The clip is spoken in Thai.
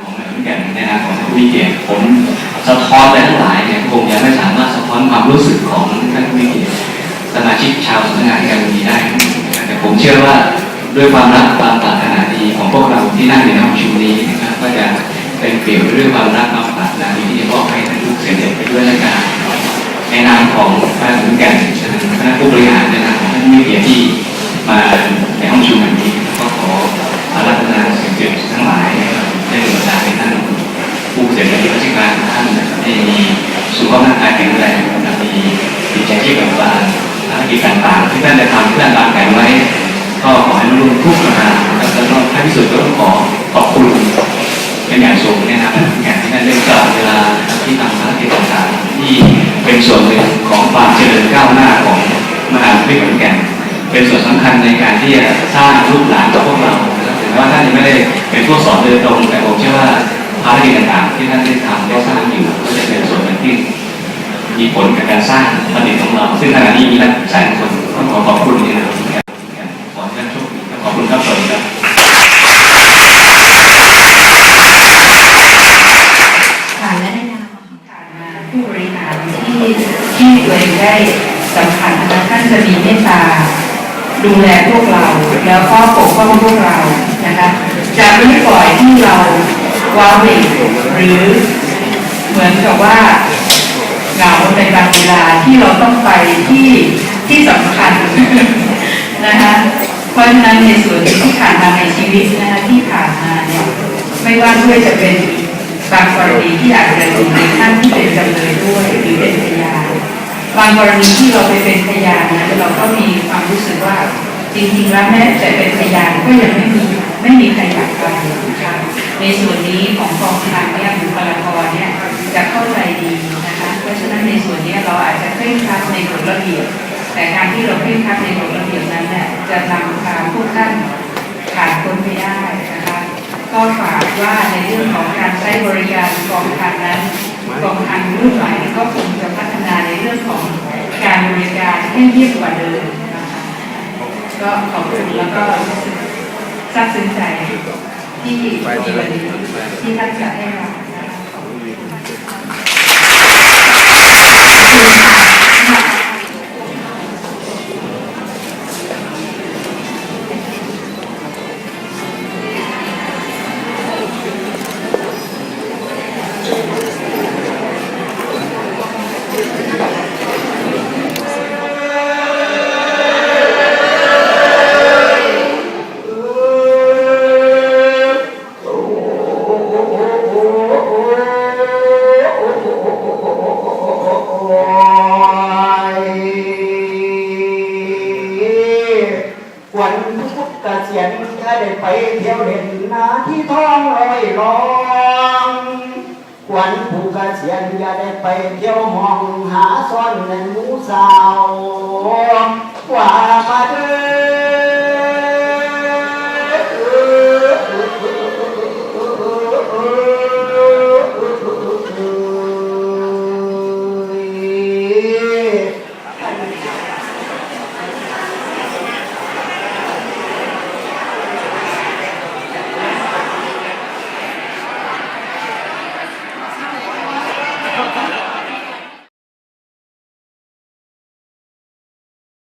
ของเหมีเกียรติผมสะท้อนไปทั้งหลายเนี่ยคงยังไม่สามารถสะท้อนความรู้สึกของท่านผู้มีเกียรติสมาชิกชาวสำนักงานการเงินได้แต่ผมเชื่อว่าด้วยความรักความปรารถนาดีของพวกเราที่นั่งในห้องชุมนี้นะครับก็จะเป็นเปลี่ยวด้วยความรักความปรารถนาดีที่จะมอบให้ท่านลูกเสด็จไปด้วยและกันในนามของท่านผู้แก่คณะผู้บริหารในนามของท่านผู้มีเกียรติที่มาในห้องประชุมแห่งนี้ก็ขออารัธนาสิ่งศักดิ์สิทธิ์ทั้งหลายนะครับได้โปรดทานให้ท่านผู้เส ด็จราชการท่านนะครับได้มีสุขภาพร่างกายแข็งแรงนะครับมีจิตใจที่เบิกบานภารกิจต่างๆที่ท่านได้ทำที่ท่านวางแผนไว้ ก็ขอให้รุ่งทุกประการนะครับแล้วก็ท้ายที่สุดก็ต้องขอขอบคุณเป็นอย่างสูงเนยนะครับอย่างที่ท่านได้กล่าวเวลาที่ทำภารกิจต่างๆที่เป็นส่วนหนึ่งของความเจริญก้าวหน้าของมหาวิทยาลัยขอนแก่นเป็นส่วนสำคัญในการที่จะสร้างลูกหลานของพวกเราถึงแม้ว่าท่านยังไม่ได้เป็นผู้สอนโดยตรง แต่ผมเชื่อว่า ภารกิจต่างๆที่ท่านได้ทำได้สร้างอยู่ก็จะเป็นส่วนหนึ่งที่มีผลกับการสร้างประเด็นของเรา ซึ่งขณะนี้มีนักแสนคนต้องขอขอบคุณที่นะครับขอให้ท่านโชคดีขอบคุณครับสวัสดีครับค่ะและในนามของการมาผู้บริหารที่ที่ตัวเองได้สัมผัสนะท่านจะมีเมตตาดูแลพวกเรา แล้วก็ปกป้องพวกเรานะคะจะไม่ปล่อยที่เรา ว้าเหวหรือเหมือนกับว่าเหงาในบางเวลาที่เราต้องไปที่ที่สำคัญนะคะเพราะฉะนั้นในส่วนที่ผ่านมาในชีวิตนะคะที่ผ่านมาเนี่ยไม่ว่าด้วยจะเป็นบางกรณีที่อาจจะมีในท่านที่เป็นจำเลยด้วยหรือเป็นพยานบางกรณีที่เราไปเป็นพยานนะเราก็มีความรู้สึกว่าจริงๆแล้วแม้แต่เป็นพยานก็ยังไม่มีไม่มีใครอยากไปนะคะ ในส่วนนี้ของกองทัพเนี่ยบุคลากรเนี่ยจะเข้าใจดีนะคะ เพราะฉะนั้นในส่วนนี้เราอาจจะเคร่งครัดในกฎระเบียบ แต่การที่เราเคร่งครัดในกฎระเบียบนั้นเนี่ยจะนำพาพวกท่านผ่านพ้นไปได้นะคะก็ฝากว่าในเรื่องของการใช้บริการกองทัพนั้นกองทัพรุ่นใหม่ก็คงจะพัฒนาในเรื่องของการบริการให้เยี่ยมกว่าเดิมนะคะก็ขอบคุณแล้วก็รู้สึกซาบซึ้งใจ ที่มีวันนี้ที่ท่านจะให้เรา เที่ยวเด่นนาที่ท้องลอยลองวันผู้เกษียณอย่าได้ไปเที่ยวมองหาซ่อนในหมูสาว